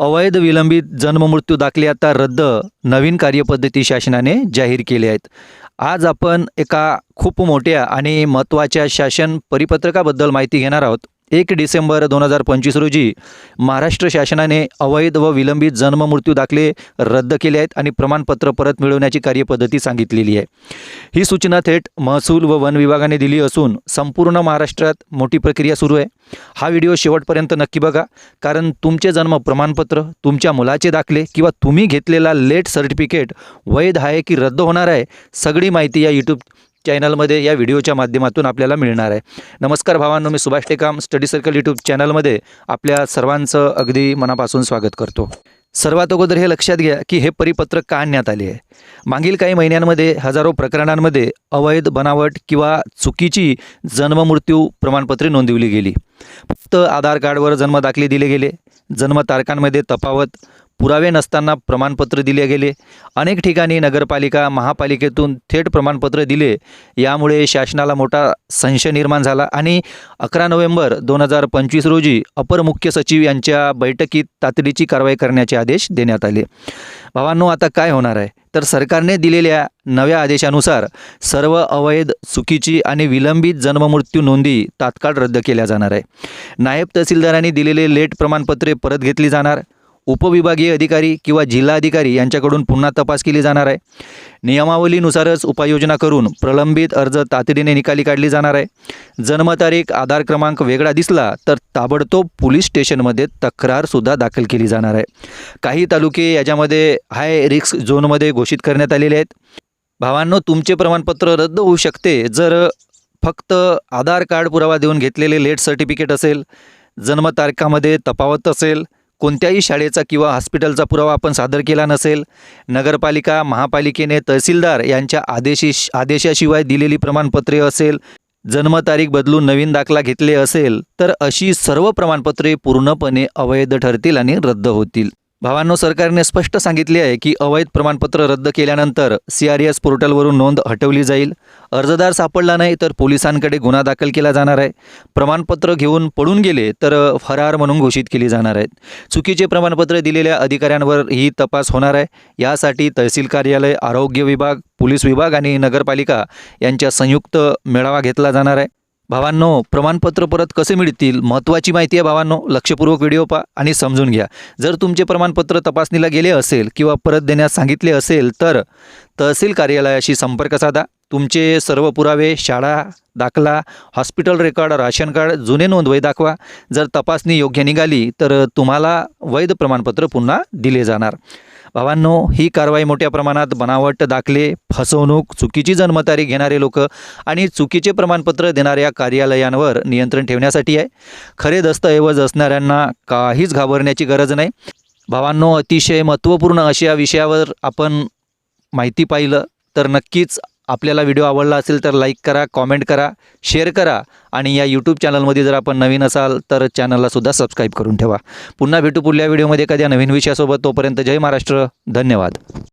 अवैध विलंबित जन्ममृत्यू दाखले आता रद्द नवीन कार्यपद्धती शासनाने जाहीर केले आहेत. आज आपण एका खूप मोठ्या आणि महत्त्वाच्या शासन परिपत्रकाबद्दल माहिती घेणार आहोत. एक डिसेंबर दोन हजार पंचवीस रोजी महाराष्ट्र शासनाने अवैध व विलंबित जन्ममृत्यू दाखले रद्द केले आहेत आणि प्रमाणपत्र परत मिळवण्याची कार्यपद्धती सांगितलेली आहे. ही सूचना थेट महसूल व वन विभागाने दिली असून संपूर्ण महाराष्ट्रात मोठी प्रक्रिया सुरू आहे. हा व्हिडिओ शेवटपर्यंत नक्की बघा कारण तुमचे जन्म प्रमाणपत्र तुमच्या मुलाचे दाखले किंवा तुम्ही घेतलेला लेट सर्टिफिकेट वैध आहे की रद्द होणार आहे सगळी माहिती या यूट्यूब चॅनलमध्ये या व्हिडिओच्या माध्यमातून आपल्याला मिळणार आहे. नमस्कार भावांनो मी Subhash Tekam study circle YouTube चॅनलमध्ये आपल्या सर्वांचं अगदी मनापासून स्वागत करतो. सर्वात अगोदर हे लक्षात घ्या की हे परिपत्रक का आणण्यात आले आहे? मागील काही महिन्यांमध्ये हजारो प्रकरणांमध्ये अवैध बनावट किंवा चुकीची जन्ममृत्यू प्रमाणपत्रे नोंदवली गेली. फक्त आधार कार्डवर जन्म दाखले दिले गेले जन्मतारखांमध्ये तफावत पुरावे नसताना प्रमाणपत्र दिले गेले. अनेक ठिकाणी नगरपालिका महापालिकेतून थेट प्रमाणपत्र दिले. यामुळे शासनाला मोठा संशय निर्माण झाला आणि अकरा नोव्हेंबर दोन हजार पंचवीस रोजी अपर मुख्य सचिव यांच्या बैठकीत तातडीची कारवाई करण्याचे आदेश देण्यात आले. भावांनो आता काय होणार आहे? तर सरकारने दिलेल्या नव्या आदेशानुसार सर्व अवैध चुकीची आणि विलंबित जन्ममृत्यू नोंदी तात्काळ रद्द केल्या जाणार आहे. नायब तहसीलदारांनी दिलेले लेट प्रमाणपत्रे परत घेतली जाणार. उपविभागीय अधिकारी किंवा जिल्हाधिकारी यांच्याकडून पुन्हा तपास केली जाणार आहे. नियमावलीनुसारच उपाययोजना करून प्रलंबित अर्ज तातडीने निकाली काढली जाणार आहे. जन्मतारीख आधार क्रमांक वेगळा दिसला तर ताबडतोब पोलीस स्टेशनमध्ये तक्रारसुद्धा दाखल केली जाणार आहे. काही तालुके याच्यामध्ये हाय रिस्क झोनमध्ये घोषित करण्यात आलेले आहेत. भावांनो तुमचे प्रमाणपत्र रद्द होऊ शकते जर फक्त आधार कार्ड पुरावा देऊन घेतलेले लेट सर्टिफिकेट असेल जन्मतारखामध्ये तफावत असेल कोणत्याही शाळेचा किंवा हॉस्पिटलचा पुरावा आपण सादर केला नसेल नगरपालिका महापालिकेने तहसीलदार यांच्या आदेशी आदेशाशिवाय दिलेली प्रमाणपत्रे असेल जन्मतारीख बदलून नवीन दाखला घेतले असेल तर अशी सर्व प्रमाणपत्रे पूर्णपणे अवैध ठरतील आणि रद्द होतील. भावांनो सरकारने स्पष्ट सांगितले आहे की अवैध प्रमाणपत्र रद्द केल्यानंतर सी आर एस पोर्टलवरून नोंद हटवली जाईल. अर्जदार सापडला नाही तर पोलिसांकडे गुन्हा दाखल केला जाणार आहे. प्रमाणपत्र घेऊन पळून गेले तर फरार म्हणून घोषित केली जाणार आहेत. चुकीचे प्रमाणपत्र दिलेल्या अधिकाऱ्यांवर ही तपास होणार आहे. यासाठी तहसील कार्यालय आरोग्य विभाग पोलीस विभाग आणि नगरपालिका यांच्या संयुक्त मेळावा घेतला जाणार आहे. भावांनो प्रमाणपत्र परत कसे मिळतील? महत्त्वाची माहिती आहे भावांनो. लक्षपूर्वक व्हिडिओ पा आणि समजून घ्या. जर तुमचे प्रमाणपत्र तपासणीला गेले असेल किंवा परत देण्यास सांगितले असेल तर तहसील कार्यालयाशी संपर्क साधा. तुमचे सर्व पुरावे शाळा दाखला हॉस्पिटल रेकॉर्ड राशन कार्ड जुने नोंदवही दाखवा. जर तपासणी योग्य निघाली तर तुम्हाला वैध प्रमाणपत्र पुन्हा दिले जाणार. भावांनो ही कारवाई मोठ्या प्रमाणात बनावट दाखले फसवणूक चुकीची जन्मतारीख घेणारे लोक आणि चुकीचे प्रमाणपत्र देणाऱ्या कार्यालयांवर नियंत्रण ठेवण्यासाठी आहे. खरे दस्तऐवज असणाऱ्यांना काहीच घाबरण्याची गरज नाही. भावांनो अतिशय महत्त्वपूर्ण अशा विषयावर आपण माहिती पाहिलं तर नक्कीच आपल्याला व्हिडिओ आवडला असेल तर लाईक करा कॉमेंट करा शेअर करा आणि या यूट्यूब चॅनलमध्ये जर आपण नवीन असाल तर चॅनललासुद्धा सबस्क्राईब करून ठेवा. पुन्हा भेटू पुढल्या व्हिडिओमध्ये एखाद्या नवीन विषयासोबत तोपर्यंत जय महाराष्ट्र. धन्यवाद.